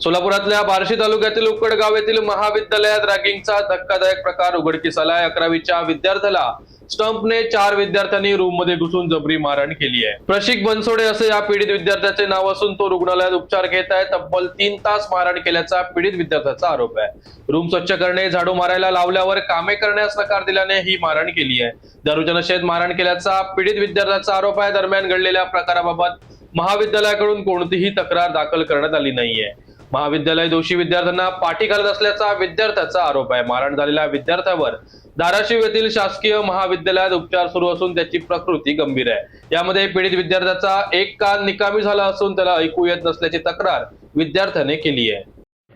सोलापुरातल्या बार्शी तालुक्यातील उकडगाव येथील महाविद्यालयात रॅगिंगचा धक्कादायक प्रकार उघडकीस आलाय अकरावीच्या विद्यार्थ्याला स्टंपने चार विद्यार्थ्यांनी रूममध्ये घुसून जबरी मारहाण केली आहे. प्रशिक बनसोडे असे या पीडित विद्यार्थ्याचे नाव असून तो रुग्णालयात उपचार घेत आहे. तब्बल तीन तास मारहाण केल्याचा पीडित विद्यार्थ्याचा आरोप आहे. रूम स्वच्छ करणे झाडू मारायला लावल्यावर कामे करण्यास नकार दिल्याने ही मारहाण केली आहे. दारूजनशेत नशेत मारहाण केल्याचा पीडित विद्यार्थ्याचा आरोप आहे. दरम्यान घडलेल्या प्रकाराबाबत महाविद्यालयाकडून कोणतीही तक्रार दाखल करण्यात आली नाहीये. महाविद्यालय दोषी विद्यार्थ्यांना पाठी घालत असल्याचा विद्यार्थ्याचा आरोप आहे. मारहाण झालेल्या विद्यार्थ्यावर धाराशिव येथील शासकीय महाविद्यालयात उपचार सुरू असून त्याची प्रकृती गंभीर आहे. यामध्ये पीडित विद्यार्थ्याचा एक कान निकामी झाला असून त्याला ऐकू येत नसल्याची तक्रार विद्यार्थ्याने केली आहे.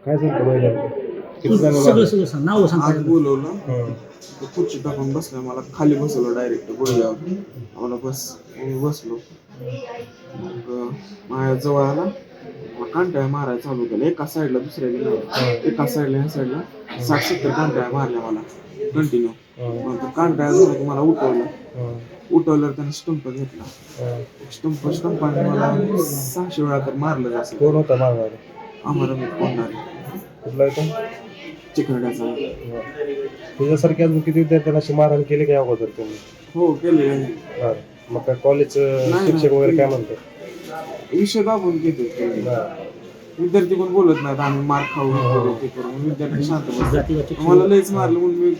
काय सांगतो महिला किती जण सगळं मारले? सगळं सांग नाव सांग आज पहिलं. बोलवलं. तो खुर्ची टाकून बसला मला खाली बसवलं डायरेक्ट गुडघ्यावर मला बस मी बसलो. मग माझ्या जवळ आला. मग कांटाळ्या मारायला चालू केलं. एका साईडला दुसऱ्या गेला एका साईडला ह्या साईडला साठ सत्तर कांटाळ्या मारल्या मला. कंटिन्यू तो कांटाळ्या झाला की मला उठवलं. उठवल्यावर त्याने स्टंप घेतला. स्टंप स्टंपाने मला सहाशे वेळा तर मारलं असं कोण होता मारणारा? आम्हाला मी कोणणार कुठला येतो चिकरड्याचा तुझ्यासारखे अजून किती विद्यार्थ्यांना अशी मारहाण केली काय अगोदर तुम्ही? हो केले. मग काय कॉलेज शिक्षक वगैरे. काय म्हणतात? विषय दाबून घेते हा. विद्यार्थी कोण बोलत नाहीत आम्ही मार खाऊ हे करू, ते करू मग विद्यार्थी शांत बसतात. मला लयच मारलं म्हणून मी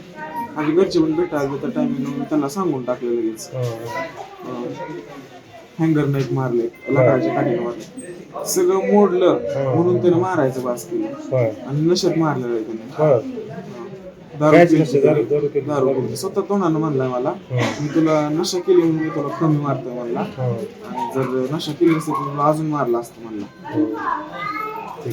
माझे घरचे पण भेटायला त्या टायमिंग मी त्यांना सांगून टाकलं लगेच. हं. हँगर नाईट मारले लाकडाच्या काठीने मारले सगळं मोडलं म्हणून त्याने मारायचं बास केलं. आणि नशेत मारलेलं आहे त्याने. दारू. स्वतः तोंडानं म्हणलाय मला हं. मी तुला नशा केली म्हणून मी तुला कमी मारतोय म्हणला हं. आणि जर नशा केली तर तुला अजून मारला असतं म्हणला हं.